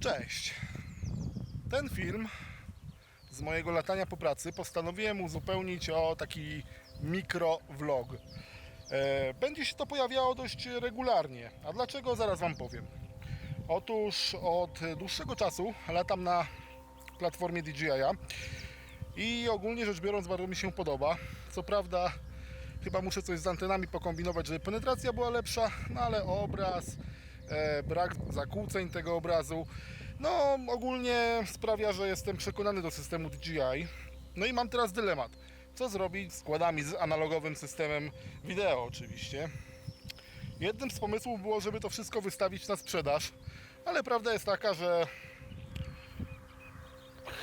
Cześć. Ten film z mojego latania po pracy postanowiłem uzupełnić o taki mikro-vlog. E, Będzie się to pojawiało dość regularnie. A dlaczego? Zaraz Wam powiem. Otóż od dłuższego czasu latam na platformie DJI i ogólnie rzecz biorąc bardzo mi się podoba. Co prawda chyba muszę coś z antenami pokombinować, żeby penetracja była lepsza, no ale obraz, brak zakłóceń tego obrazu, no ogólnie sprawia, że jestem przekonany do systemu DJI. No i mam teraz dylemat. Co zrobić z składami z analogowym systemem wideo oczywiście. Jednym z pomysłów było, żeby to wszystko wystawić na sprzedaż, ale prawda jest taka, że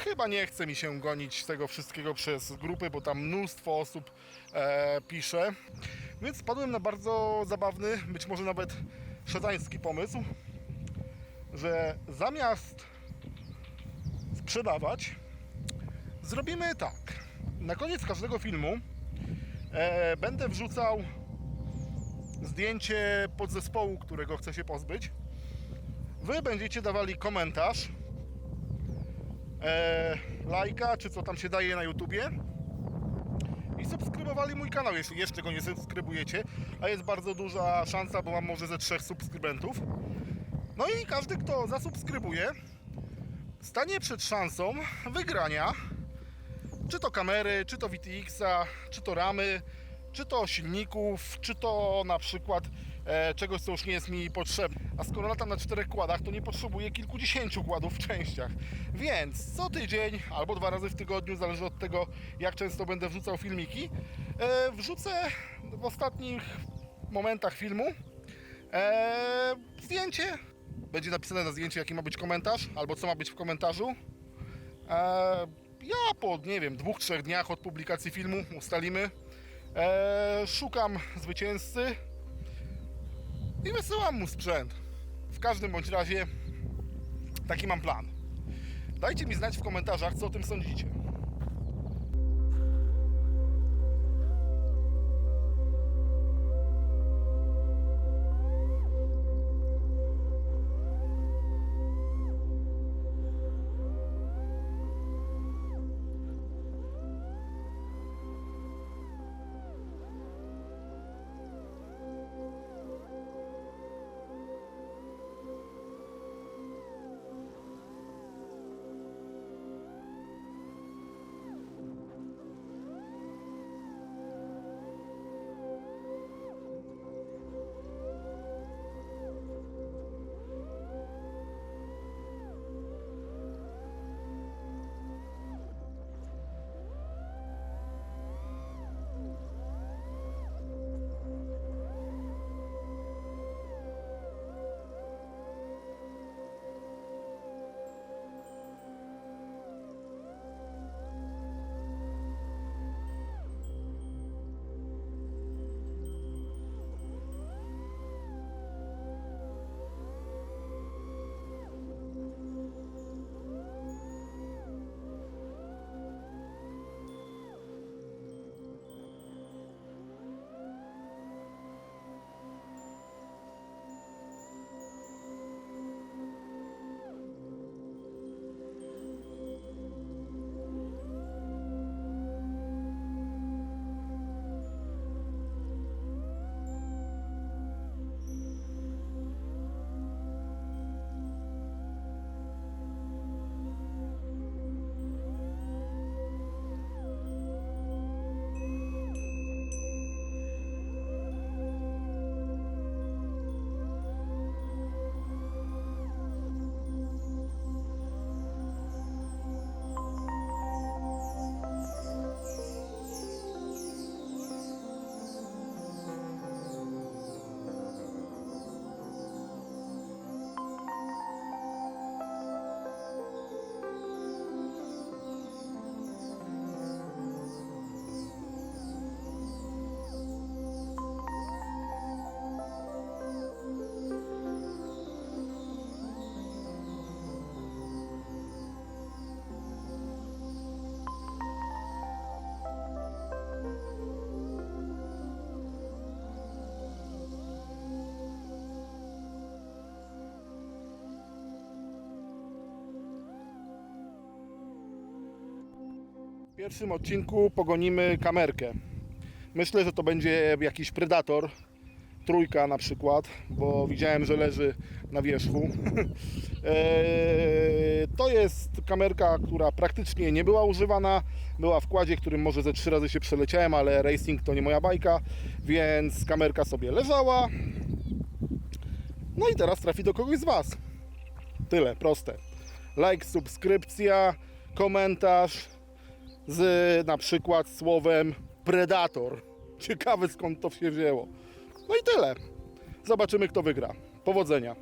chyba nie chce mi się gonić tego wszystkiego przez grupy, bo tam mnóstwo osób e, pisze. Więc spadłem na bardzo zabawny, być może nawet szatański pomysł, że zamiast sprzedawać, zrobimy tak. Na koniec każdego filmu e, będę wrzucał zdjęcie podzespołu, którego chcę się pozbyć. Wy będziecie dawali komentarz, e, lajka, czy co tam się daje na YouTubie subskrybowali mój kanał, jeśli jeszcze go nie subskrybujecie, a jest bardzo duża szansa, bo mam może ze trzech subskrybentów. No i każdy, kto zasubskrybuje, stanie przed szansą wygrania czy to kamery, czy to VTX-a, czy to ramy, czy to silników, czy to na przykład czegoś, co już nie jest mi potrzebne. A skoro latam na czterech kładach, to nie potrzebuję kilkudziesięciu kładów w częściach. Więc co tydzień albo dwa razy w tygodniu, zależy od tego, jak często będę wrzucał filmiki, e, wrzucę w ostatnich momentach filmu e, zdjęcie. Będzie napisane na zdjęciu, jaki ma być komentarz, albo co ma być w komentarzu. E, ja po, nie wiem, dwóch, trzech dniach od publikacji filmu ustalimy. E, szukam zwycięzcy i wysyłam mu sprzęt. W każdym bądź razie taki mam plan. Dajcie mi znać w komentarzach, co o tym sądzicie. Pierwszym odcinku pogonimy kamerkę. Myślę, że to będzie jakiś predator, trójka na przykład, bo widziałem, że leży na wierzchu. Eee, to jest kamerka, która praktycznie nie była używana. Była w kładzie, którym może ze trzy razy się przeleciałem, ale racing to nie moja bajka, więc kamerka sobie leżała. No i teraz trafi do kogoś z Was. Tyle, proste. Like, subskrypcja, komentarz z na przykład słowem Predator. Ciekawe skąd to się wzięło. No i tyle. Zobaczymy kto wygra. Powodzenia.